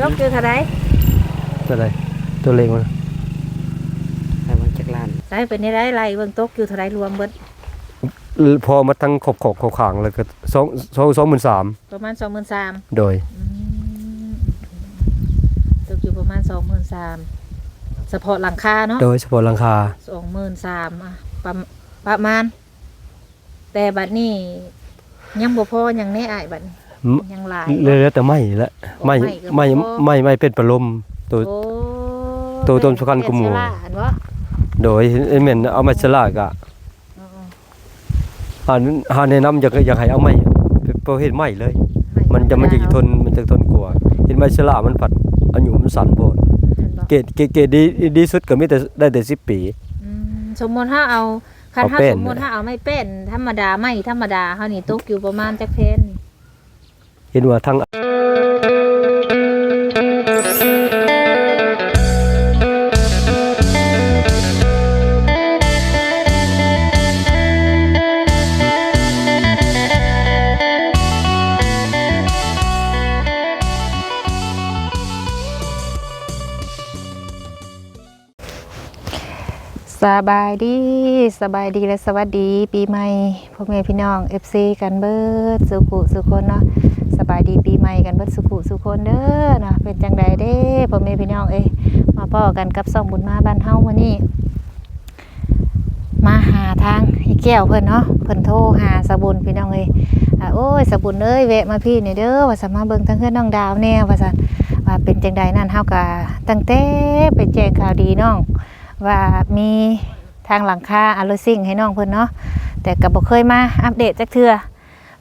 ตกอยู่เท่าไหร่ตัวใดตัวเล็กมันให้มันจักล้านใช้เป็นได้ไรเบิ่งตกอยู่เท่าไหร่รวมเบิดพอมาทั้งขบขบขบขางแล้วก็สองสองสองหมื่นสามประมาณ23,000โดยอืมตกอยู่ประมาณ23,000เฉพาะหลังคาเนาะโดยเฉพาะหลังคา23,000อะประมประมาณ แต่บัดนี้ยังบ่พอยังแน่อ้ายบัดนี้อืม ยังหลายเหลือแต่ไม่ละไม่โอ้ก็ไม่บ่พอไม่ไม่เป็นปลมตัวโอ้ตัวต้นสำคัญกว่าหมู่เป็นเชื้อราอันวะโดยเห็นเหม็นเอามาสลากอะอ๋อหาหาแนะนำอยากอยากให้เอาไม้เป็นประเภทไม้เลยๆมันจะมันจะทนมันจะทนกลัวาเห็นไม้สลามันผัดอายุมันสั่นโพดเห็นบ่เกรดเกรดเกรดดีดีสุดก็มีแต่ได้แต่10ปีอืมสมมติถ้าเอาคันเอาถ้าแป้นสมมติถ้าเอาไม่เป็นธรรมดาไม่ธรรมดาเฮานี่ตกอยู่ประมาณจักเพนนี่ เห็นว่าทั้ง สบายดีสบายดีและสวัสดีปีใหม่พ่อแม่พี่น้อง FC กันเบิดสุขุสุคนเนาะสบายดีปีใหม่กันเบิดสุขุสุคนเด้อเนาะเป็นจังใดเด้พ่อแม่พี่น้องเอ้มาพ่อกันกับซ่องบุญมาบ้านเฮามื้อนี้มาหาทางไอ้แก้วเพิ่นเนาะเพิ่นโทรหาสบุญพี่น้องเอ้ยอ่าโอ้ยสบุญเอ้ยแวะมาพี่นี่เด้อว่าสมาเบิ่งทั้งเฮือนน้องดาวแน่ว่าซั่นว่าเป็นจังใดนั่นเฮาก็ตั้งแต่ไปแจ้งข่าวดีน้อง ว่ามีทางหลังคาอลูซิ่งให้น้องเพิ่นเนาะแต่ก็บ่เคยมาอัปเดตจักเทื่อ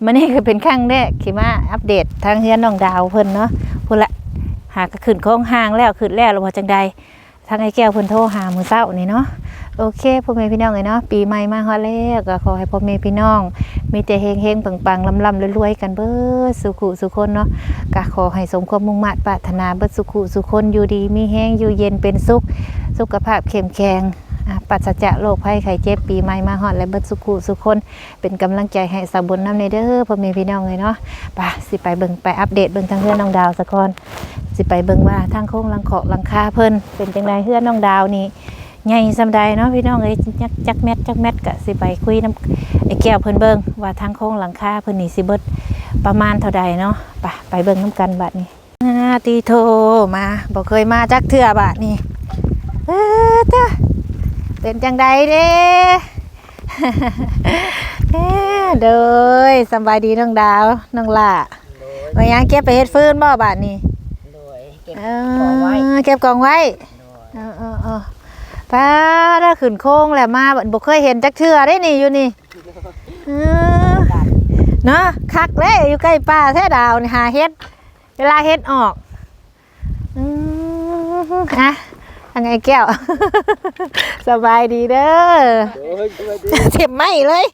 มันนี้ก็เป็นครั้งแรกที่มาอัปเดตทางเฮือนน้องดาวเพิ่นเนาะพุ่นละหากขึ้นโค้งห้างแล้วขึ้นแล้วหรือว่าจังใดทางไอ้แก้วเพิ่นโทรหามื้อเช้านี่เนาะ โอเคพ่อแม่พี่น้องเลยเนาะปีใหม่มาฮอดแล้วก็ขอให้พ่อแม่พี่น้อง มีแต่เฮงเฮงปังปังลำลำรวยๆกันเบิดสุขุสุคนเนาะก็ขอให้สมความมุ่งมั่นปรารถนาเบิดสุขุสุคนอยู่ดีมีแห้งอยู่เย็นเป็นสุขสุขภาพเข้มแข็งปราศจากโรคภัยไข้เจ็บปีใหม่มาฮอดและเบิดสุขุสุคน เป็นกำลังใจให้สาวบุญน้ำในเด้อพ่อแม่พี่น้องเลยเนาะไปสิไปเบิ่งไปอัปเดตเบิ่งทางเฮือนน้องดาวสักก่อนสิไปเบิ่งว่าทางโค้งลังเคาะลังคาเพิ่นเป็นจังไดเฮือนน้องดาวนี่ ใหญ่สำใดเนาะพี่น้องเอ้ยจักจักแมทจักแมทก็สิไปคุยน้ำไอ้แก้วเพิ่นเบิ่งว่าทางโค้งหลังคาเพิ่นนี่สิเบิดประมาณเท่าใดเนาะไปไปเบิ่งน้ำกันบัดนี้อ่าตีโทมาบ่เคยมาจักเทื่อบัดนี้เออเต้อเป็นจังใดเด้เอ้อเด้ยสำบายดีน้องดาวน้องล่ะว่าหยังเก็บไปเฮ็ดฟืนบ่บัดนี้โดยเก็บเอของไว้อเก็บกองไว้เออเออเออ ป้าถ้าขึ้นโค้งแหละมาบัดบ่เคยเห็นจักเทื่อได้นี่อยู่นี่เออเนาะคักเลยอยู่ใกล้ป่าแท้ดาวนี่หาเฮ็ด เวลาเฮ็ดออกอืมอะยังไงแก้ว สบายดีเด้อเจ็บไหมเลย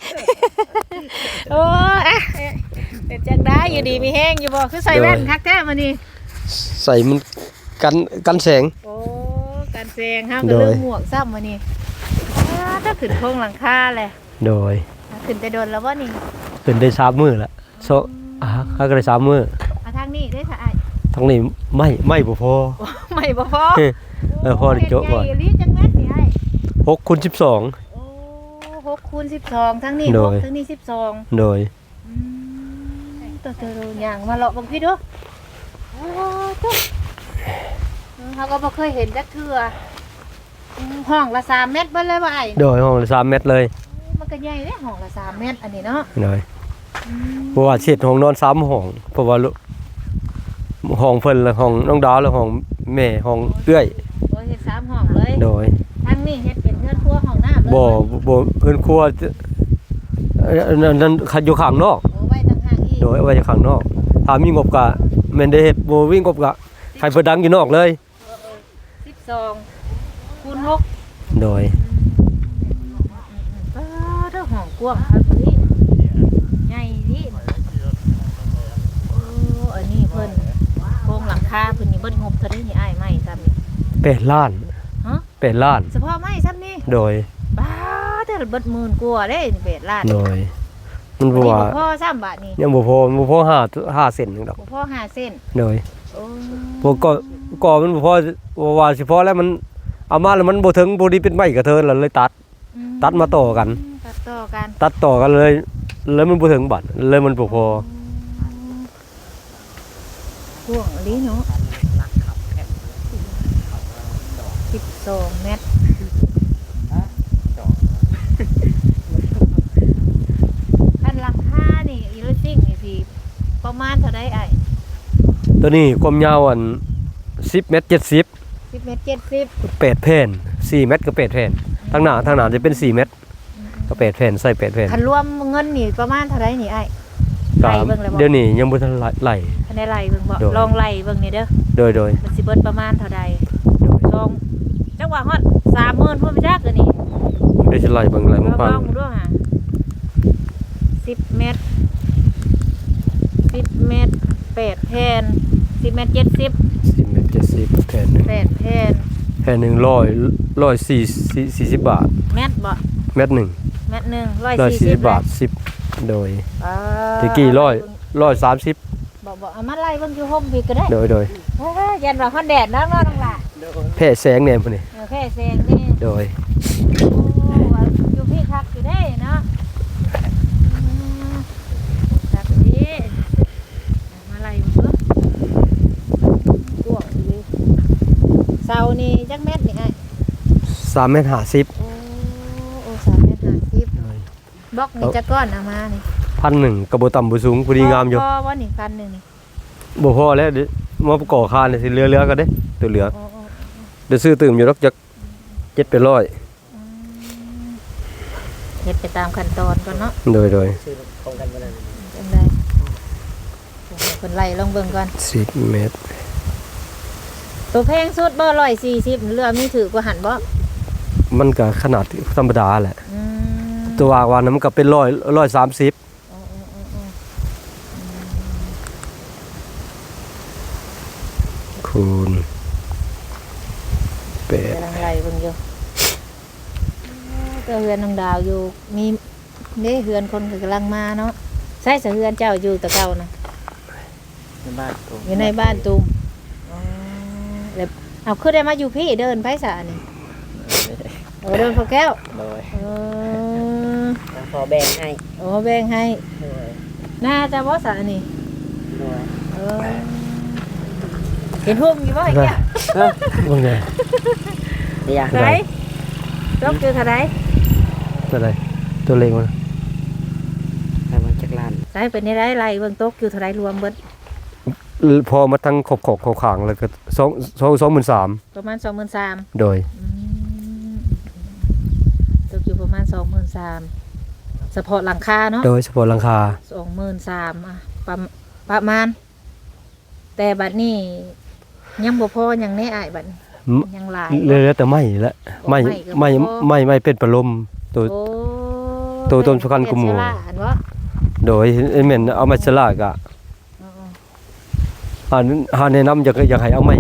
โอ้อะเป็นจังได้อยู่ดีมีแห้งอยู่บ่คือใส่แว่นคักแท้มานี่ใส่มันกันกันแสงโอ้การ แซงห้ามโดก็ยเรื่องหมวกซ้ำมานี่อ้าถ้าขึ้นโค้งหลังคาเลยโดยขึ้นไปโดนแล้วว่านี่เป็นได้สามมือละโซอ่าเขาก็ได้สามมือเอาทางนี้ได้ถ่ายทั้งนี้ไม่ไม่บ่พอไม่บ่พอเออพอได้โจ๊ะก่อนเฮ็ดใหญ่อีหลีจังแม่นนี่ไอ้หกคูณสิบสองโอ้หกคูณสิบสองทั้งนี้โดหกยทั้งนี้สิบสองโดยอืมตัวเธอดูอย่างมาเลาะบังพี่ดูโอ้ตุ๊ เขาก็บ่เคยเห็นจักเทื่ออืมห้องละสามเมตรเบิ่เลยว่าไอ้โดยห้องละสามเมตรเลยมันก็ใหญ่เด้ห้องละสามเมตรอันนี้เนาะโดยอืมเพราะว่าเช็ดห้องนอนสามห้องเพราะว่าลูกห้องเพิ่นและห้องน้องดาวและห้องแม่ห้องเอื้อย โอ้ยเฮ็ดสามห้องเลยโดยทั้งนี้เฮ็ดเป็นเฮือนครัวห้องน้ำเลยบ่บ่เพิ่นครัวจะเอ่อนั่นนั่นคันอยู่ข้างนอก โอ้ไว้ต่างหากอีกโดยเอาไว้ข้างนอกถ้ามีงบก็แม่นได้เฮ็ดบ่วิ่งงบก็ให้เพิ่นดังอยู่นอกเลย สิบสองคูณหกโดยก็เท่าห้องกว้างครับพี่ใหญ่ดิโอ้อันนี้เพิ่นโครงหลังคาเพิ่นนี่เบิดงบเท่าไดนี่อ้ายไม้ซ้ำนี่8ล้านฮะ8ล้านเฉพาะไม้ซ้ำนี่โดยบ้าแต่เบิดหมื่นกว่าเด้นี่เบ็ดล้านโดยมันอันบ่นี้ว่าบ่พอซ้ำบาทนี่ยังบ่พอบ่พอห้าห้าเซนนึงดอกบ่พอห้าเส้นโดยโอ้ พวกก็ก็มันบ่พอว่าสิพอแล้วมันเอามาแล้วมันบ่ถึงบ่ดีเป็นไม้กระเทินแล้วเลยตัด อืตัดมาต่อกัน ตัดต่อกันตัดต่อกันเลยเลยมันบ่ถึงบัดเลยมันบ่พอห่วงลีเนาะสิบสองเมตรคันราคานี่อีโรซิ่งนี่พี่ประมาณเท่าไดไอ้ ตัวนี้ความยาวอัน10เมตร70 สิบเมตรเจ็ดสิบ8แผ่น4เมตรก็8แผ่นทางหน้าทางหน้าจะเป็น 4 เมตรก็8แผ่นใส่8แผ่นคันรวมเงินนี่ประมาณเท่าไดนี่ไอ้ก็ไล่เบิ่งเลยบ่ เดี๋ยวนี้ยังบ่ทันไหล คันได้ไล่เบิ่งบ่โดย ลองไล่เบิ่งนี่เด้อโดยโดยมันสิเบิดประมาณเท่าใดลองจังหวะฮอด30,000พุ่นไปจักอันนี้เดี๋ยวจะไหลเบิ่งไหลลมาองฟังลองดูฮะสิบเมตรสิบเมตร แปดแผ่นสิบเมตรเจ็ดสิบ10เมตร70แผ่นหนึงแปดแผ่นแผ่นหนึง100 140 40บาทเมตรบ่เม็ดหนึงเมตรหนึ่งร้อยสี่สิ140บบาท10โดยอ่าตะกี้ร้อย130บอกบอกเอามาไล่เบิ่งอยู่ห่มพี่ก็ได้โดยโดยเฮ้ยยันว่าฮอนแดดนักเนาะน้องหล่ะแผ่แสงเนี่ยพุ่นนี่เออแค่แซงนี่โดยโอ้อยู่พี่คักอยู่ได้เนาะอืมคักดีมาไล่เบิ่งกวางดีเสานี่จักเม็ดนี่ไอ้3เมตร50โอ้โอ้สามเม็ดห้าสิบบล็อกนี่จะก้อนเอามานี่พันหนึ่งกระโบต่ำบ่สูงพอดีงามอยู่พอว่านี่พันหนึ่งนี่บ่พอแล้วเดี๋ยวมาประกอบคานนี่สิเหลือๆก็ได้ตัวเหลือโอ้โอ้เดี๋ยวซื้อตื่มอยู่ดอกจัก7ไปร้อยเฮ็ดไปตามขั้นตอนก่อนเนาะโดยโดยซื้อตรงกันบ่ได้จังไดเพิ่นไล่ลองเบิ่งก่อน10เมตร ตัวแพงสุดบ่ร้อยสี่สิบเรือมีถือกว่าหันบ่มันก็ขนาดธรรมดาแหละ อืมตัววางวานนั้นมันก็เป็นร้อยร้อยสามสิบโอ้โอ้โอ้โอ้คูณแปดกำลังไล่เบิ่งอยู่ก็เฮือนน้องดาวอยู่มีเด้เฮือนคนก็กำลังมาเนาะใช่สะเฮือนเจ้าอยู่แตะเก่านะในบ้านตัวอยู่ในบ้านตุมอ๋อแล้ว เอาคือได้มาอยู่พี่เดินไปสะนี่โอ้เดินพอแก้วโดยเออทางพอแบ่งให้โอ้แบ่งให้โดยน่าจะบ่สะนี่โดยเออเห็นหุ่มอยู่บ่ไอ้แก้วว่าไงเดี๋ยวไหนตกอยู่เท่าไหร่ตัวใดตัวเล็กมันไปวันจักรลานใช่เป็นได้ไรเบิ่งตกอยู่เท่าไหร่รวมเบิด พอมาทั้งขอบขอบขอบขางแล้วก็สองสองสองหมื่นสามประมาณ23,000โดยอืมตกอยู่ประมาณ23,000เฉพาะหลังคาเนาะโดยเฉพาะหลังคา23,000อะประมประมาณ แต่บัดนี้ ยังบ่พอยังแน่อายบัดนี้มยังหลายเหลือแต่ไม้ละไม้ไม้ก็บ่ไม้พอไม้ไม้เป็นปลมตัวโอ้ตัวต้นสำคัญกว่าหมู่เป็นเชื้อราอันวะโดยเอ็นเมนเอามาฉลากอะ อ๋อหาหาแนะนำอยากอยากให้เอาไม้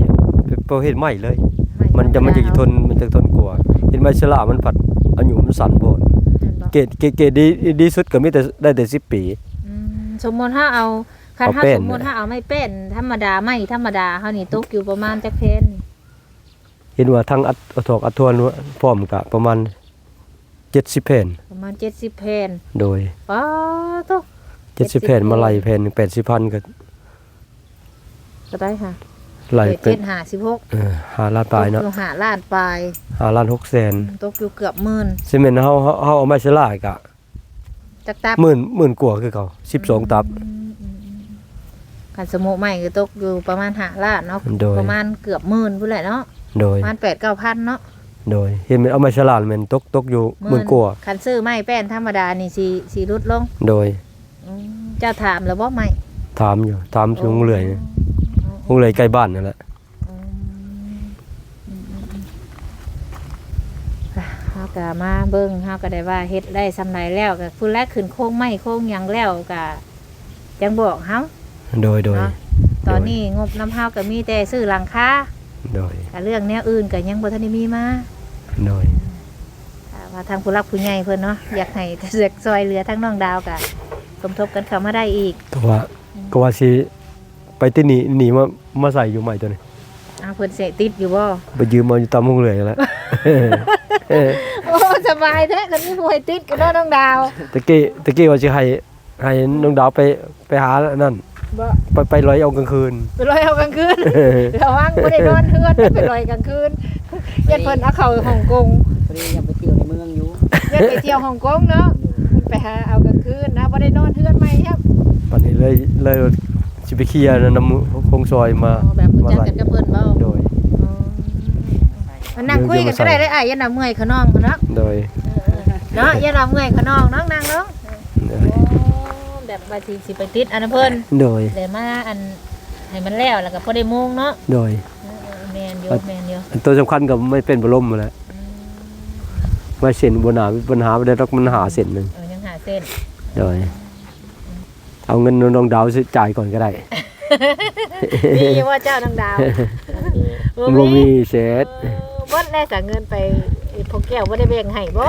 เป็นประเภทไม้เลยๆมันจะมันจะทนมันจะทนกลัวาเห็นไม้ฉลากมันผัดอายุมันสั้นโพดเห็นบ่เกรดเกรดเกรดดีดีสุดก็มีแต่ได้แต่10ปีอืมสมมุติถ้าเอาคันเอาถ้าแป้นสมมุติถ้าเอาไม่เป็นธรรมดาไม่ธรรมดาเฮานี่ตกอยู่ประมาณจักเพนเห็นว่าทั้งอัดอัดถอกอัดทวนว่าพร้อมกะประมาณ70แผ่นประมาณ70เพนโดยป้าโต70แผ่นมาไล่แผ่น80,000ก็ ก็ได้ค่ะไล่เจ็เป็ดนห้าสิบหกเออ5ล้านปลายเนาะตกอยู่หาล้านปลาย5ล้าน6แสนตกอยู่เกือบหมื่นซีเมนต์เฮาเฮาเฮาเอาไม้ฉลากกะจักตับหมื่นหมื่นกว่าคือเขา12ตับคันสมุใหม่ก็ตกอยู่ประมาณหาล้านเนาะโดย ประมาณเกือบหมื่นพุ่นแหละเนาะโดยประมาณแปดเก้าพันเนาะโดยเห็นมันเอาไม้ฉลากแม่นตกตกอยู่หมื่นกว่าคันซื้อไม่แป้นธรรมดานี่สีสีรุดลงโดยอืมเจ้าถามแล้วบ่ไม่ถามอยู่ถามถึงเรื่อยนี่ค งเลยใกล้บ้านนั่นแหละอืมอืมอืมอืมอะเฮาก็มาเบิ่งเฮาก็ได้ว่าเฮ็ดได้สำไรแล้วก็ผู้แรกขึ้นโค้งไม้โค้งหยังแล้วก็จังบอกเฮาโดยโดยเนาะตอนนี้งบน้ำเฮาก็มีแต่ซื้อหลังคาโดยแต่เรื่องแนวอื่นก็ยังบ่ทันได้มีมาโดยอ่าว่าทางผู้รักผู้ใหญ่เพิ่นเนาะอยากให้เสกซอยเหลือทั้งน้องดาวก็สมทบกันเข้ามาได้อีกก็ว่าก็ว่าสิ ไปที่นี่หนีมามาใส่อยู่ใหม่ตัวนี้อ้าวเพิ่นเสติดอยู่บ่ไปยืมมาอยู่ตามห้องเรือแล้วเออโอ้สบายแท้คันนี้บ่ให้ติดกันเนาะน้องดาวตะกี้ตะกี้ว่าจะให้ให้น้องดาวไปไปหาอันนั่นบ่ไปไปลอยเอากลางคืน ไปลอยเอากลางคืนระวังบ่ได้นอนเฮือนไปลอยกลางคืนยันเพิ่นเอาเข้าฮ่องกงพอดียังไปเที่ยวในเมืองอยู่ยันไปเที่ยวฮ่องกงเนาะเพิ่นไปหาเอากลางคืนนะบ่ได้นอนเฮือนใหม่ครับวันนี้เลยเลย สิไปเคลียร์นำคงซอยมาอ๋อแบบรู้มาจักใส่กันกับเพิ่นเว้าโดย อ๋อมานั่งคุยกันก็ได้ได้อ้ายยันน่ะเมื่อยขะน้องเนาะโดยเนาะยันน่ะเมื่อยขะน้องน้องนางเนาะโดโอ้ยแบบว่าสิสิไปติดอันนั้นเพิ่นโดยเลยมาอันให้มันแล้วแล้วก็พอได้มุงเนาะโดยเออเออแมนอยู่แมนอยู่อันตัวสำคัญก็ไม่เป็นบรมมาแหล้วไม่เส้นบนหาปัญหาไม่ได้รักมันหาเส้นหนึ่งเออยังหาเส้นโดย เอาเงินน้องดาวซื้อจ่ายก่อนก็ได้มีอยู่ว่าเจ้านางดาวบ่มีเศษเออบ่ได้สั่งเงินไปไอ้พวกแก้วบ่ได้แบ่งให้บ่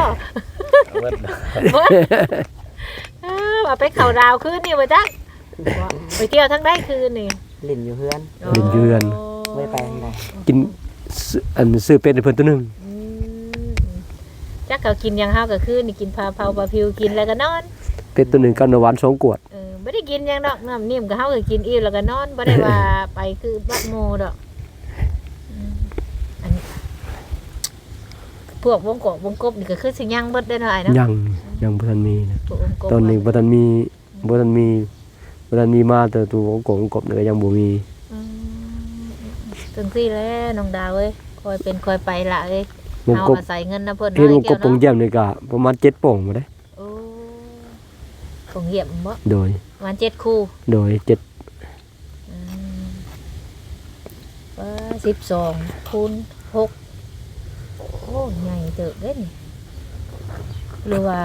บ่เออว่าไปเข้าดาวคืนนี่บ่จักบ่ไปเที่ยวทั้งได้คืนนี่ลิ่นอยู่เพื่อนลินเยือนไม่ไปทางใดกินซื้ออันซื้อเป็ดให้เพิ่นตัวหนึงอืมจักเขากินยังเฮาก็คืนนี่กินพาเผาปลาพิวกินแล้วก็นอน เป็ดตัวหนึงกับน้ำหวานสองขวดเออ บ่ได้กินหยังดอกน้ำนิ่มก็เฮาก็กินอิ่มแล้วก็นอนบ่ได้ว่า ไปคือบัดโมดอกอืมอันนี้พวกวงกบวงกบนี่ก็คือสิยังเบิดได้หน่อยเนาะยังยังบ่ทันมีนะพวกวงกบตอนนี้บ่ทันมีบ่ทันมีบ่ทันมีมาแต่ตัวของกบของกบนี่ก็ยังบ่มีอืมจังซี่แหล้วน้องดาวเอ้ยคอยเป็นคอยไปละเอ้ยวงเอากบอาศัยเงินนะเพิ่นเฮ็ดวงเนาะกบปงไอ้แก้วแย้มนี่ก็ประมาณ7โป่งบ่ได้โอ้คงเหียบบ่โดย ประมาณเจ็ดคู่โดยเจ็ดอืมว่าสิบสองคูณหกโอ้ใหญ่เติบเด้นี่หรือว่า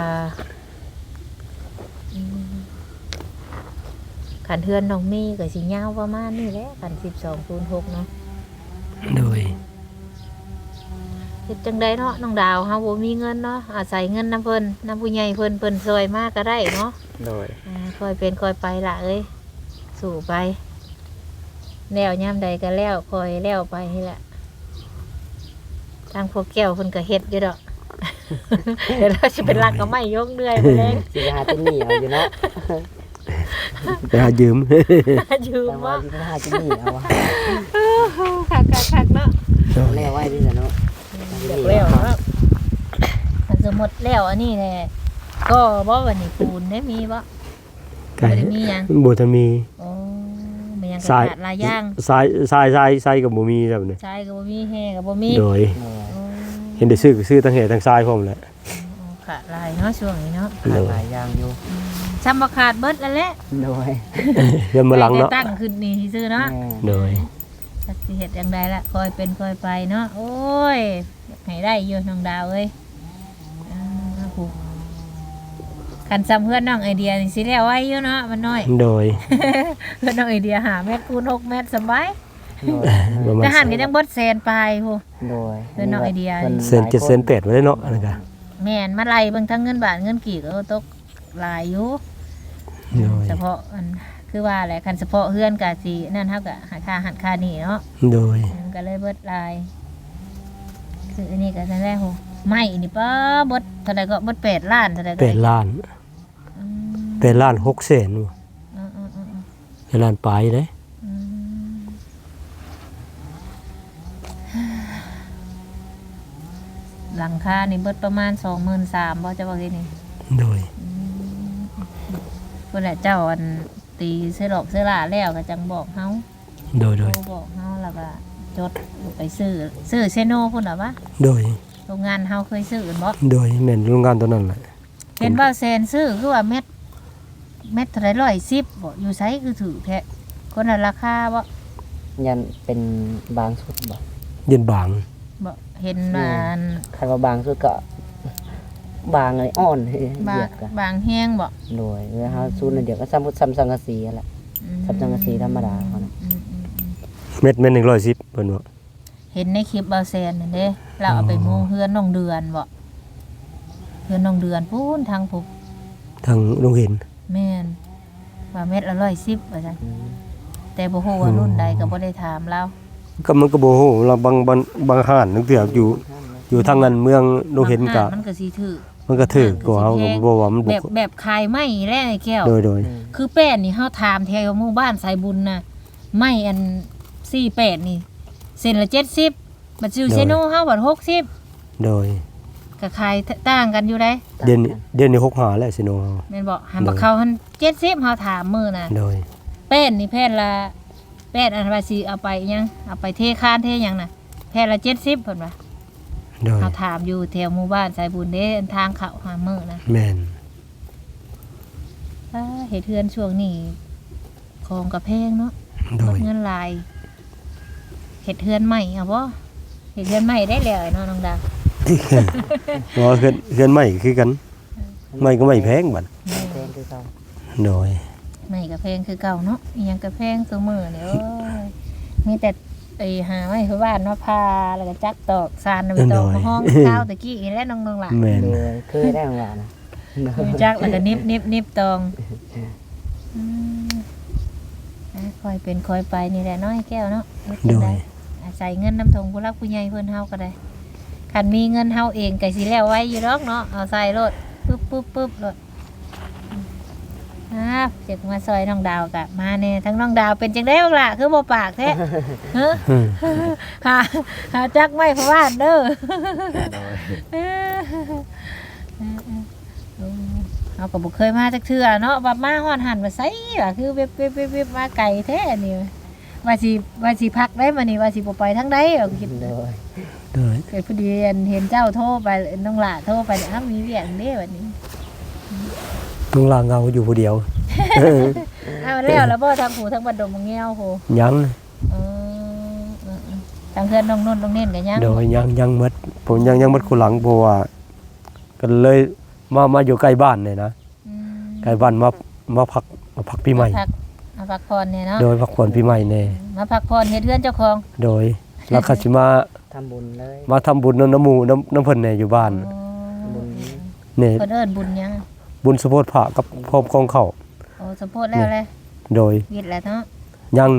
อืมขันเทือนน้องมีก็สิยาวประมาณนี้แหละขันสิบสองคูณหกเนาะโดย เฮ็ดจังไดเนาะน้องดาวเฮาบ่มีเงินเนาะอาศัยเงินน้ำเพิ่นน้ำผู้ใหญ่เพิ่นเพิ่นซอยมากก็ได้เนาะโดยอ่าค่อยเป็นค่อยไปละเอ้ยสู่ไปแล้วย่ำใดก็แล้วคอยแล้วไปนี่แหละทางพวกแก้วเพิ่นก็เฮ็ดอยู่ดอก เดี๋ยวเราจะเป็นรักก็ไม่ยกเดือยไปเลยสิไปหาที่นี่เอาอยู่เนาะไปหายืม ยืมแต่ว่าว่าสิไปหาที่นี่เอาวะคักคักคักเนาะแล้วไว้ดิจ้ะเนาะ เดี๋ยวแล้วเนาะมันจะหมดแล้วอันนี้แหละก็บ่วันนี้ปูนได้มีบ่ไก่บ่ได้มีหยังบ่ทันมีโอ้มันยังกทระรายดาษลายย่างทรายทรายทรายทรายก็บ่มีแบบนี้ชายก็บ่มีแห่ก็บ่มีโดยโดย โอ้เห็นได้ซื้อก็ซื้อทั้งแห่ทั้งทรายพร้อมแหละ ขาดลายเนาะช่วงนี้เนาะโดยหลายอย่างอยู่ซ้ำบ่ขาดเบิดแล้วแหละโดยเดี๋ยวมาหลังเนาะได้ตั้งขึ้นนี่ซื่อเนาะแม่โดยจักสิเฮ็ดจังไดล่ะคอยเป็นคอยไปเนาะโอ้ยอยาก ให้ได้อยู่น้องดาวเอ้ยอ่าผู้คันซ้ำเพื่อนน้องไอเดียนี่สิแล้วไว้อยู่เนาะมันน้อย โดยเพื่อนน้องไอเดียหาเมตรคูณหกเมตรสบายโดยประมาณทหารก็ยังเบิดแสนปลายโหโดยเพิ่นเอาไอเดีย พิ่เซนเจ็ดเซนแปดไว้ได้เนาะอันนั้นก็แม่นมาไล่เบิ่งทั้งเงินบาทเงินกี่ก็ตกหลายอยู่ โดยเฉพาะอันคือว่าแหละคันเฉพาะเฮือนกะสินั่นเท่ากับหาค่าหันค่านี่เนาะโดยมันก็เลยเบิดหลาย คืออันนี้ก็นั่นแหละโหไม่นี่ป้าเบิดเท่าใดก็เบิดแปดล้านเท่าใดก็แปดล้านอืมแปดล้านหกแสนอืมอืมอืมอืมแปดล้านปลายเด้อืมหลังคานี่เบิดประมาณสองหมื่นสามบ่จะบอกที่นี่โดย เพื่อนแหละเจ้าอันตีเสื้อหลอกเสื้อลาแล้วก็จังบอกเฮาโดยโดโทยรบอกเฮาแล้วก็ จดไปซื้อซื้อเซโนพุ่นเหรอวะโดย โรงงานเฮาเคยซื้อบ่โดยแม่นโรงงานตัวนั้นแหละเห็นว่าแซนซื้อคือว่าเม็ดเม็ดเท่าไหรร้อยสิบบ่อยู่ไสคือถือแท้คนละราคาบ่ยันเป็นบางสุดบ่เย็นบางบ่เห็นว่าอันคันว่าบางสุดก็บางเลยอ่อนเหบายีงยดก็บางแห้งบ่โดยเวลาเฮาซูนเดียวก็ซ้ำซ้ำสังกะสีนั่นแหละอืมสับจังกะสีธรรมดาเขาน่ะอืมอืมอืม เม็ดเม็ดหนึ่งร้อยสิบเพิ่นว่าเห็นในคลิปเบาแซนนั่นเด้ เราเอาไปโมงเฮือนน้องเดือนบ่เฮือนน้องเดือนพูนทางผมทางโรงเห็นแม่นว่าเม็ดละร้อยสิบว่าซั่นอืมแต่บ่ฮู้ว่ารุ่นใดก็บ่ได้ถามเราก็มันก็บ่ฮู้เราบางบางบางห้านนึกเถืออยู่ อยู่ทางนั้นเมืองโลเห็นก็บางห้างมันก็สิถือมันก็ถือกว่าเฮาก็บ่ว่ามันแบบ่บแบบคายไม้แล้ไอ้แก้วโดยโดยคือแป้นนี่เฮาถามแถวหมู่บ้านสายบุญน่ะไม้อัน 48นี่เส้นละ70บัดซิวเซโนเฮาบัด60โดยก็ขายต่างกันอยู่ได้เดือนนี้เดือนนี้6หาแล้วสิโนเฮาแม่นบอกหันบักเขาหัน70เฮาถามมื้อน่ะโดยแป้นนี่แผ่นละแป้นอันว่าสิเอาไปหยังเอาไปเทคานเทหยังน่ะแผ่นละ70เพิ่นว่าโดยเฮาถามอยู่แถวหมู่บ้านสายบุญเด้อันทางเข้าหามื้อน่ะแม่นอ่าเฮ็ดเทือนช่วงนี้ของกระแพงเนาะโดลดยเงินหลาย เฮ็ดเทือนใหม่เอาบ่เฮ็ดเทือนใหม่ได้แล้วไอ้น้องน้องดาวว่าเฮือนเฮือนใหม่คือกันใหม่ก็ไม่แพงบัดแพงคือเขาโดยใหม่กระแพงคือเก่าเนาะอีหยังกระแพงซุมื้อนี่โอ้ยมีแต่ไอ้หาไว้คือบ้านมาพาแล้วก็จักตอกซานไปตอกมาห้องข้าวตะกี้อีแลน้องๆล่ะแม่นโดยเคยได้ของหลานนะมีจักแล้วก็นิบนิบนิบตองอืมอะคอยเป็นคอยไปนี่แหละเน้อยแก้วเนาะไม่เป็นโดไรย อาศัยเงินน้ำทงผู้รักผู้ใหญ่เพิ่นเฮาก็ได้คันมีเงินเฮาเองก็สิแล้วไว้อยู่ดอกเนาะเอาใส่รถปึ๊บปึ๊บปึ๊บรถอ่าเจ็กมาซอยน้องดาวกะมาเนี่ยทั้งน้องดาวเป็นจังได้บ้างล่ะคือบ่ปากแท้เฮ้ออืมหาหาจักไม่เพราะว่าเด้อเออเอาก็บ่เคยมาจักเทื่อเนาะว่ามาฮอดหันว่าไสล่ะคือเว็บเว็บเว็บเว็บมาไกลแท้นี่ ว่าสิว่าสิพักได้มานี่ว่าสิบ่ไปทางใดเอาคิดโดยโดยเกิดพอดีเห็นเจ้าโทรไปน้องหล่าโทรไปเดี๋ยวอ้าวมีเวียงเด้วันนี้ต้องลางเงาอยู่ผู้เดียวอ้าวแล้วแล้วบ่ทางผูทางบัดดงมังเงี้ยวโหยังเออเออเออทางเพื่อนน้องนุ่นน้องเน่นกันยังโดยยังยังหมดผมยังยังหมดคนหลังเพราะว่ากันเลยมามาอยู่ใกล้บ้านเนี่ยนะอืมใกล้บ้านมามาพักมาพักปีใหม่า พักมาพักผ่อนเนี่ยเนาะโดยพักผ่อนปีใหม่เนี่ยมาพักผ่อนเฮ็ดเพื่อนเจ้าของ โดยแล้วก็สิมาทำบุญเลยมาทำบุญน้ำน้ำหมูน้ำน้ำเพิ่นเนี่ยอยู่บ้านอ๋อบุญเนี่ยเพิ่นเอิ้นบุญยังบุญสมโภชพระกับพร้อมของเขาโอ้สมโพธิแล้วเลยโดยวิทย์แล้วเนาะยัง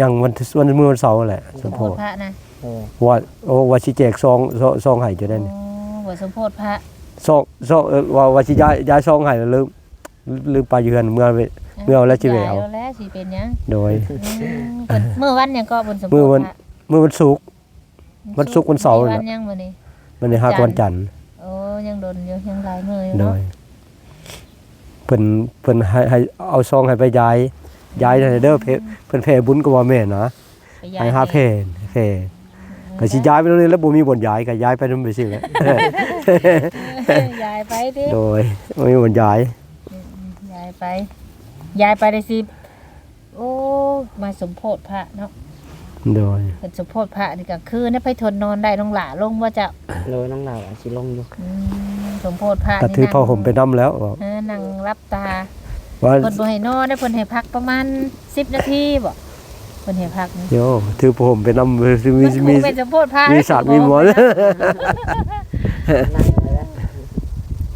ยังวันที่วันมื้อวันเสาร์แหละสสมมโพโภธิชพระนะโดยว่าโอ้ว่าสิแจกซองซองซองให้จะได้นี่โอ้บ่สมโพธิพระซองซองเอ่อว่าว่าสิย้ายย้ายซองให้แล้วลืมลืมไปอยู่กันเมื่อ เวเมื่อเอาแล้วสิไปเอาย้ยแล้วสิเป็นหยังโดย อืมเพิ่นมื้อวันหยังก็บุญสมโพมื้อธิวันพระมื้อวันศุกร์ วันศุกร์วันเสาร์ วัน่ะนยังมื้อนี้ มันในห้าจันทร์วันจันทร์โอ้ยังโดนอยู่ยังหลายมื้ออยู่โดเนาะยเพิ่นเพิ่นให้ให้เอาซองให้ไปย้ายย้ายให้เด้อเพเพิ่นแผ่บุญก็ว่าแม่นะไปย้ให้หาแผ่แผ่ก็สิย้ายไปตรงนี้แล้วบ่มีบ่อนย้ายก็ย้ายไปนำไปสิแหละ ย้ายไปดิโดยบ่มีบ่อนย้ายย้ายไป ย้ายไปได้สิโอ้มาสมโพธิพระเนาะโดยเป็นสมโพธิพระนี่ก็คือเนี่ยไปทนนอนได้ลงหล่าลงว่าจะโดยน้องหลานอาชิลงอยู่อืมสมโพธิพระก็นี่ถือผ้าห่มไปนํแล้วบอกเออนั่งรับตาว่าเพิ่นบ่ให้นอนได้เพิ่นให้พักประมาณ10นาทีบ่เพิ่นให้พักนี่โยถือผ้าห่มไปนำมีมันคมีงเป็นสมโพธิพระมีศาสตร์มีหมอนนั่งเลยนะ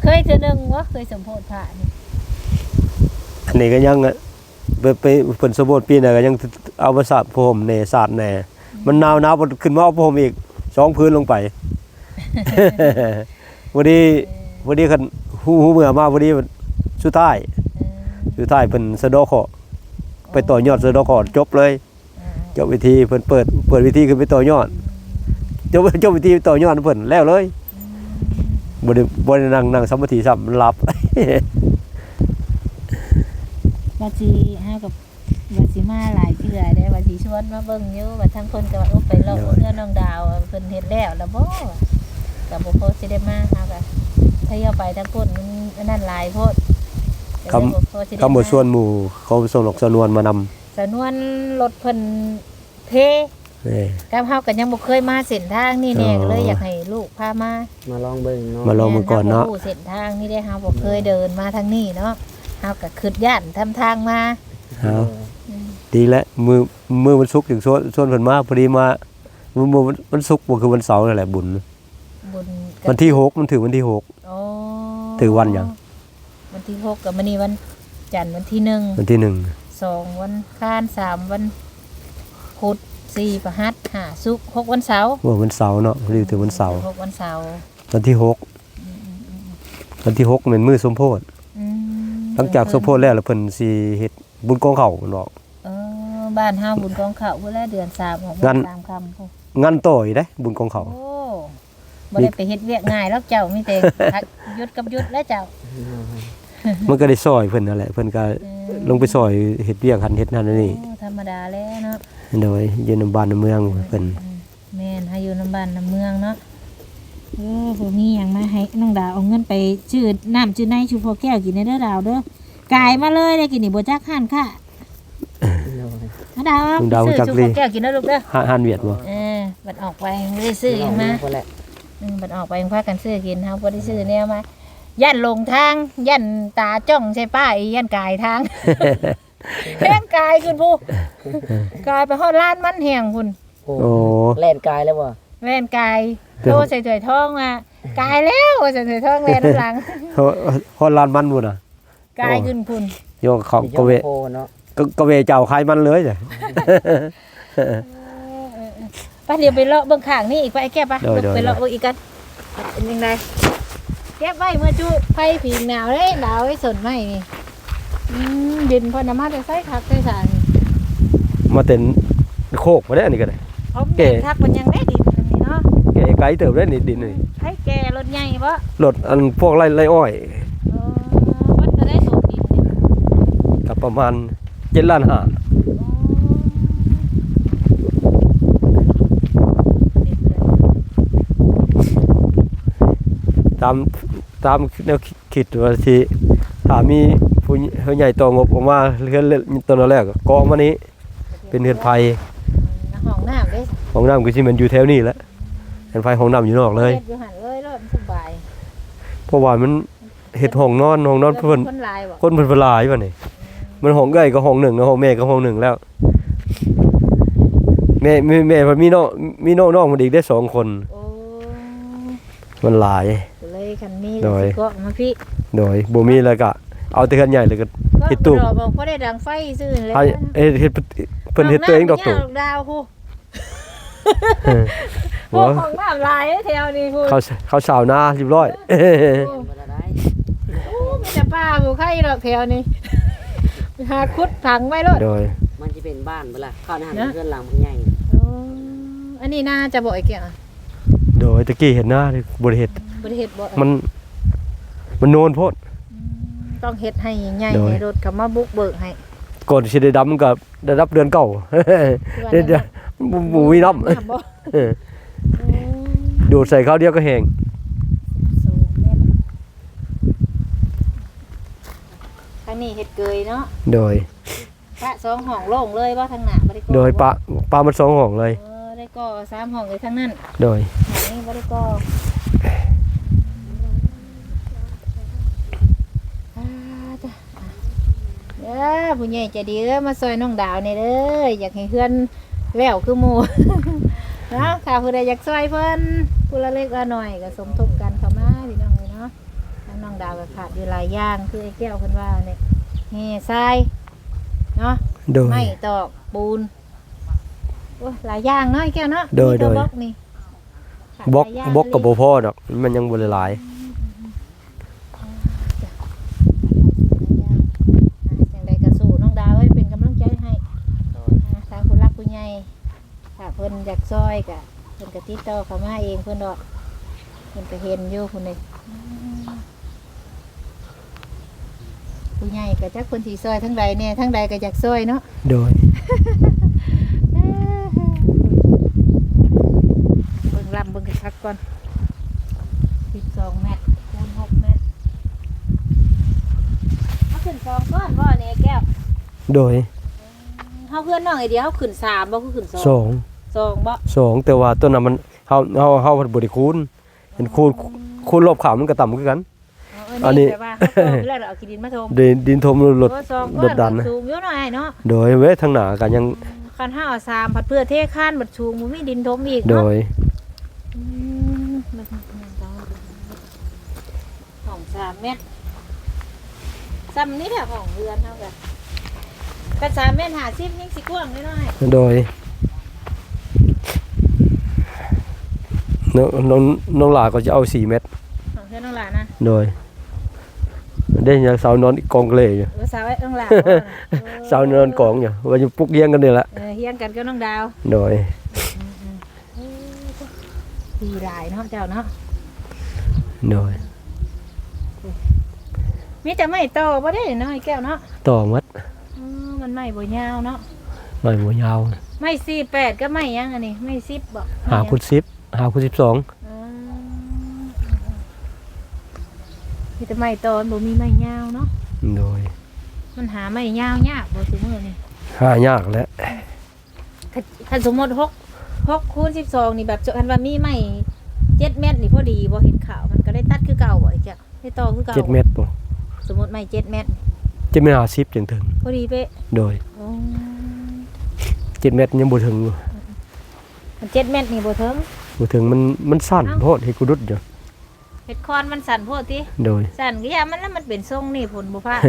เคยเจอหนึงวะเคยสมโพธิพระนี่ อันนี้ก็ยังไปไปเพิ่นสมบูรณ์ปีน่ะก็ยังเอามาสาดผ้าห่มแหน่สาดแหน่มันหนาวหนาวขึ้นมาเอาผ้าห่มอีกสองพื้นลงไปวันนี้วันนี้คันฮู้ฮู้เมื่อมาวันนี้สุดท้ายสุดท้ายเพิ่นสะดอขอไปต่อยอดสะดอขอจบเลยจบวิธีเพิ่นเปิดเปิดวิธีขึ้นไปต่อยอดจบจบวิธีต่อยอดเพิ่นแล้วเลยบ่ได้บ่ได้นั่งนั่งสมาธิซ้ํมันหลับ ว่าสิหากับว่าสิมาหลายเทื่อได้ว่าสิชวนมาเบิ่งอยู่ว่าทั้งคนก็ว่าโอ้ไปเลาะเพื่อนน้องดาวเพิ่นเฮ็ดแล้วแล้วบ่ก็บ่พอสิได้มาหาก็ถ้าเอาไปทั้งคนมันอันนั้นหลายโพดคำก็เลยพอสิได้คำบ่ส่วนหมู่เขาส่งหลอกสนวนมานำสนวนรถเพิ่นเพนี่กับเฮาก็ยังบ่เคยมาเส้นทางนี่แน่อ๋อก็เลยอยากให้ลูกพามา มาลองเบิ่งเนาะมาลองเบิ่ก่อนเนาะแม่ฮบ่รู้เส้นทางนี่ได้เฮาบ่เคยเดินมาทางนี้เนาะ เฮาก็คิดย่านทำทางมาเอาดีแล้วมือมือวันศุกร์ถึงชวนชวนเพิ่นมาพอดีมามือมือวันศุกร์บ่คือวันเสาร์นั่นแหละบุญ บุญกัวันที่หกมันถึงวันที่หก โอ้ถือวันหยัง วันที่หกกับมื้อนี้วันจันทร์วันที่หนึ่งวันที่หนึ่งสองวันค้านสามวันพุธสี่ประหัสห้าศุกร์หกวันเสาร์ว่าวันเสาร์เนาะพอดีถึงวันเสาร์หกวันเสาร์วันที่หกวันที่หกเป็นมื้อสมโพธิอืม หลังจากสมโพธิแล้วแล้วเพิ่นสิเฮ็ดบุญกองเขาเนาะเออบ้านห้าบุญกองเขาเพื่อแลเดือนสามของงั้นสามคำพูงานต่ออีกเด้บุญกองเขาโอ้บ่ได้ไปเฮ็ดเวียกง่ายแล้วเจ้ามีแต่พักหยุดกับหยุดแล้วเจ้ามันก็ได้ซอยเพิ่นนั่นแหละเพิ่นก็เออลงไปซอยเฮ็ดเวียกหันเฮ็ดนั่นนนนี่โอ้ธรรมดาแล้วเนาะโดยอยู่ในบ้านในเมืองเพิ่นแม่นให้อยู่น้ำบ้านน้ำเมืองเนาะ เออบ่มีหยังมาให้น้องดาวเอาเงินไปชื่อน้ำชื่อในชูพอแก้วกินในเด้อดาวเด้อกายมาเลยได้กินนี่บ่จักหันค่ะน้องดาวเอาไปซื้อชูพอแก้วกินเด้อลูกเด้อหาหานเวียดบ่เออบัดออกไปไม่ได้ซื้ออีกมาคนแหละอืมบัดออกไปพากันซื้อกินเฮาบ่ได้ซื้อแนวมาย่านลงทางย่านตาจ้องใช่ป้ายย่านกายทาง แห้งกายขึ้นผู้กายไปฮอดร้านมันแห้งพุ่นโอ้โอ้ แล่นกายแล้วบ่แล่นกายเดี๋ โตยวใส่ถ้วยทองมากายแล้วใส่ถ้วยทองแล่นน้ำหลังเฮาฮอดลานมันบ่น่ะกายขึ้นพุ่นโยกเขาก็เวโพเนาะก็ก็เวเจ้าขายมันเลยจ้ะไปเดี๋ยวไปเลาะเบิ่งข้างนี่อีกไปไอ้แก้ปะโดยโดยไปเลาะเบิ่งอีกกันเป็นยังไงเก็บไว้เมื่อจุไฟผิงหนาวเลยหนาวไอ้สนไหมนี่อืมดินพอน้ำมันจะใส่คักใส่สารมาเต็นโคกมาได้อันนี้ก็ได้ผมเด็กคักมันยังได้ดิ ไกลเติบได้นี่ดินนี่ให้แกรถใหญ่ปะรถอันพวกไร่ไร่อ้อยเออวัดก็ได้สูบดินนี่ก็ประมาณ7ล้านห้าตามตามแนวคิดว่าที่ถ้ามีผู้ผู้ใหญ่ต่องบออกมาเรือนเล่นตอนแรกก็กองมานี้เป็นเรือนไฟห้องน้ำเลยห้องน้ำก็สิมันอยู่แถวนี้แหละ เรือนไฟห้องน้ำอยู่นอกเลยฮ็ดอยู่หันเลยรถสบายเพราะว่ามันเฮ็ดห้องนอนห้องนอนเพิ่นคนหลายบ่คนเพิ่นเพิ่นหลายว่านี่มันห้องใหญ่ก็ห้องหนึ่งแล้วห้องแม่ก็ห้องหนึ่งแล้วแม่แม่แม่เพิ่นมีน้องมีน้องน้องมันอีกได้สองคน โอ้มันหลาย เลยคันมีโดย สิเก็มาพี่โดยบ่มีแล้วก็เอาแต่เฮือนใหญ่เลยก็ก็ เฮ็ดตู้บ่บอกบ่ได้ดังไฟซื่อเลยให้เฮ็ดเฮ็ดเพิ่นเฮ็ดตัวเองดอกตุตู่ดาวผู้เออ พวบ่กของน้ำลายแถวนี้ผู้เขาเขาสาวนาเรียบร้อยบ่ได้ได้โอ้มีแต่ป้าผู้ใครดอกแถวนี้ไปหาคุดถังไว้รถโดยมันจะเป็นบ้านเบ่ล่ะเข้าในหันนะเพื่อนหลังมันใหญ่โอ้อันนี้น่าจะบ่ไอ้เกี่ยโดยตะกี้เห็นหน้าเลยบ่ได้เฮ็ดบ่ได้เฮ็ดบ่มันมันโนนโพดต้องเฮ็ดให้ใหญ่โดยให้รถเขามาบุกเบิกให้ก่อนสิได้ดำมันก็ได้รับเดือนเก่าเดี๋ยวเดี๋ยวบ่บ่มีน้ำน้ำบ่เออโอ้ ดูดใส่ข้าวเดียวก็แห้งสูงแม่นทางนี้เฮ็ดเกยเนาะโดย พระสองห้องโล่งเลยว่าทางหน้าบ่ได้ก่อโดยปลาปลามันสองห้องเลย เออได้ก่อสามห้องเลยทั้งนั้นโดย ห้องนี้บ่ได้ก่ออ่าจ้ะอะเด้อผู้ใหญ่ใจดีเด้อมาซอยน้องดาวนี่เด้ออยากให้เพื่อนแววคือหมู่ เนาะค่ะผู้ใดอยากซอยเพิ่นผู้ละเล็กละน้อยก็สมทบกันเข้ามาพี่น้องเลยเนาะทางน้องดาวก็ขาดอยู่หลายอย่างคือไอ้แก้วเพิ่นว่าเนี่ยแห่ทรายเนาะโดย ไม่ตอกปูนโอ้ยหลายอย่างเนาะไอ้แก้วเนาะโดยมีตัวโดย บล็อกนี่ขาดบล็อกหลายอย่างบล็อกกับเลยบ่พอดอก มันยังบ่ได้หลายอย่างใดก็สู้น้องดาวไว้เป็นกำลังใจให้อ่าทางคุณรักคุณใหญ่ถ้าเพิ่นอยา กซอยก็เพิ่นก็ติดต่อเข้ามาเองเพิ่นดอกเพิ่นก็เห็นอยู่คนนี้ผู้ใหญ่ก็จักเพิ่นสิซอยทั้งใดเนี่ยทั้งใดก็อยากซอยเนาะโดยเบิ่งลำเบิ่งคักๆก่อน12เมตรคูณ6เมตรเอาขึ้นสองก้อนบ่เนี่ยแก้ว โดยเฮาเพื่อนน้องไอเดียเฮาขึ้นสามบ่คือขึ้นสองสอง สองบ่สองแต่ว่าต้นน่ะมันเฮาเฮาเฮาบ่ได้คูณเห็นคูณคูณรอบขาวมันก็ต่ำคือกันเอันนี้แปลว่าเขาเอาไปแล้วเอาขี้ดินมาถมดินดินถมรถโอ้สองรถดันนะสูงอยู่หน่อยเนาะโดยเว้ยทางหน้าก็ยังคันห้าเอาสามผัดเพื่อเทข้านบัดชูงบ่มีดินถมอีกโดเนาะยอืมมันมันต้องของสามเมตรซ้ำนี่แหละของเรือนเท่ากันกันสามเมตรหาสิบยังสิกว้างน้อยโดยๆ น้องน้องน้องหลาก็จะเอา4เม็ดของเพื่อนน้องหลานนะโดยได้ยังสาวนอนอีกกองเกลยอยู่เออสาวไอ้น้องหลานสาวนอนกองอยู่ว่าจะปลุกเลี้ยงกันนี่แหละเออเฮียงกันก็น้องดาวโดยดีหลายเนาะเจ้าเนาะโดยมีแต่ไม่โตบ่ได้เนาะไอ้แก้วเนาะต่อมัดอือมันไม่บ่ยาวเนาะไม่หัวยาวไม่สี่แปดก็ไม่ยังอันนี้ไม่สิบบ่หาคุณสิบ หาคุณสิบสองอืมมีแต่ไม่โตมันบ่มีไม่ยาวเนาะโดยมันหาไม่ยาวยากบ่ซุมื้อนี่หายากแล้วคันคันสมมุติหกหกคูณสิบสองนี่แบบคันว่ามีไม่เจ็ดเมตรนี่พอดีบ่เห็นข่าวมันก็ได้ตัดคือเก่าบ่ไอ้แก้วได้ต่อคือเก่าเจ็ดเม็ดป่สมมุติไม่เจ็ดเมตร เจ็ดเม็ดหาสิบจึงถึงพอดีเป๊ะโดยโอ้เจ็ดเม็ดยังบ่ถึงอยู่มันเจ็ดเมตรนี่บ่ถึง บ่ถึงมันมันสั้นโพดให้กูดุดอยู่เฮ็ดคอนมันสั่นโพดติโดยสั่นก็อย่ามันแล้วมันเป็นทรงนี่ผลบ่พลาด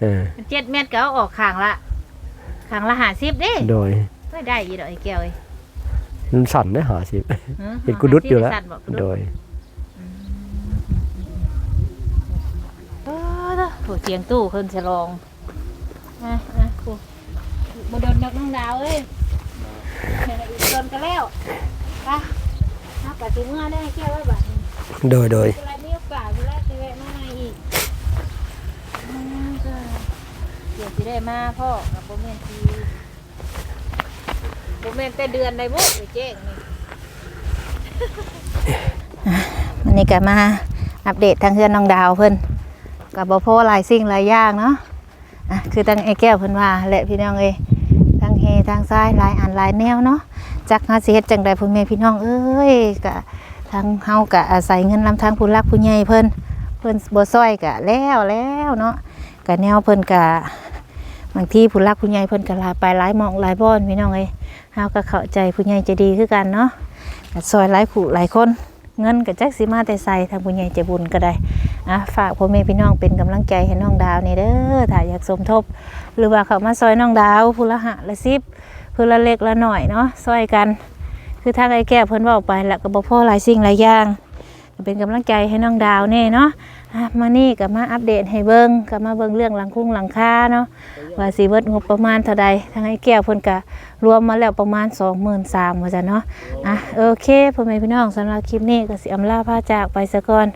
เออมันเจ็ดเมตรก็เอาออกข้างละข้างละ50เด้โดยไม่ได้อีดอกไอ้แก้วเอ้ยมันสั่นได้หาสิบฮะเห็นกูดุดอยู่แล้วสั่นบ่กูดุดโดยเออเด้อโหเสียงตู้เพิ่นฉลองอะอะกูบ่โดนนักน้องดาวเอ้ยแค่อีกโดนก็แล้ว ไปเอาไปสิเมื่อได้แก้วไว้บัดนี้โดยโดยเวลามีโอกาสเวลาสิแวะมาใหม่อีกอืมก็เดี๋ยวสิได้มาพ่อกับบ่แม่นสิบ่แม่นแต่เดือนใดบ่ไปแจ้งนี่วันนี้ก็มาอัปเดตทางเฮือนน้องดาวเพิ่นกับบ่พอหลายสิ่งหลายอย่างเนาะอะคือทางไอ้แก้วเพิ่นว่าและพี่น้องเอ้ยทางเฮทางซ้ายหลายอันหลายแนวเนาะ จักหาสิเฮ็ดจังใดพ่อแม่พี่น้องเอ้ยก็ทางเฮาก็อาศัยเงินนำทางผู้รักผู้ใหญ่เพิ่นเพิ่นบ่ซอยก็แล้วแล้วเนาะก็แนวเพิ่นก็บางทีผู้รักผู้ใหญ่เพิ่นก็ลาไปหลายหมองหลายบ่อนพี่น้องเอ้ยเฮาก็เข้าใจผู้ใหญ่จะดีคือกันเนาะก็ซอยหลายผู้หลายคนเงินกับจักสิมาแต่ใส่ทางผู้ใหญ่ใจบุญก็ได้อะฝากพ่อแม่พี่น้องเป็นกำลังใจให้น้องดาวนี่เด้อถ้าอยากสมทบ หรือว่าเขามาซอยน้องดาวผู้ละหะละสิบ ผู้ละเล็กละหน่อยเนาะซอยกัน คือทางไอ้แก้วเพิ่นเว้าไปแล้วก็บ่พอหลายสิ่งหลายอย่างเป็นกำลังใจให้น้องดาวแน่เนาะมานี่ก็มาอัปเดตให้เบิ่งก็มาเบิ่งเรื่องหลังคุ้งหลังคาเนาะว่าสิเบิดงบประมาณเท่าใดทางไอ้แก้วเพิ่นก็รวมมาแล้วประมาณ 23,000ว่าซั่นเนาะอะโอเคพ่อแม่พี่น้องสำหรับคลิปนี้ก็สิอำลาพาจากไปซะก่อน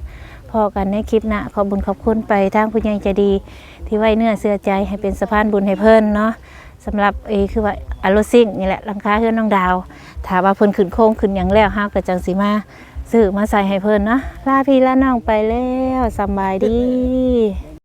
พอกันในคลิปหน้าขอบบุญขอบคุณไปทางผู้ใหญ่ใจดี ที่ไว้เนื้อเสื้อใจให้เป็นสะพานบุญให้เพิ่นเนาะ สำหรับเอคือว่าอารซิ่งนี่แหละลังคาเฮือนน้องดาวถามว่าเพิ่นขึ้นโค้งขึ้นยังแล้วฮาก็จังสีมาซื้อมาใส่ให้เพิ่นเนาะลาพี่ลาน้องไปแล้วสบายดี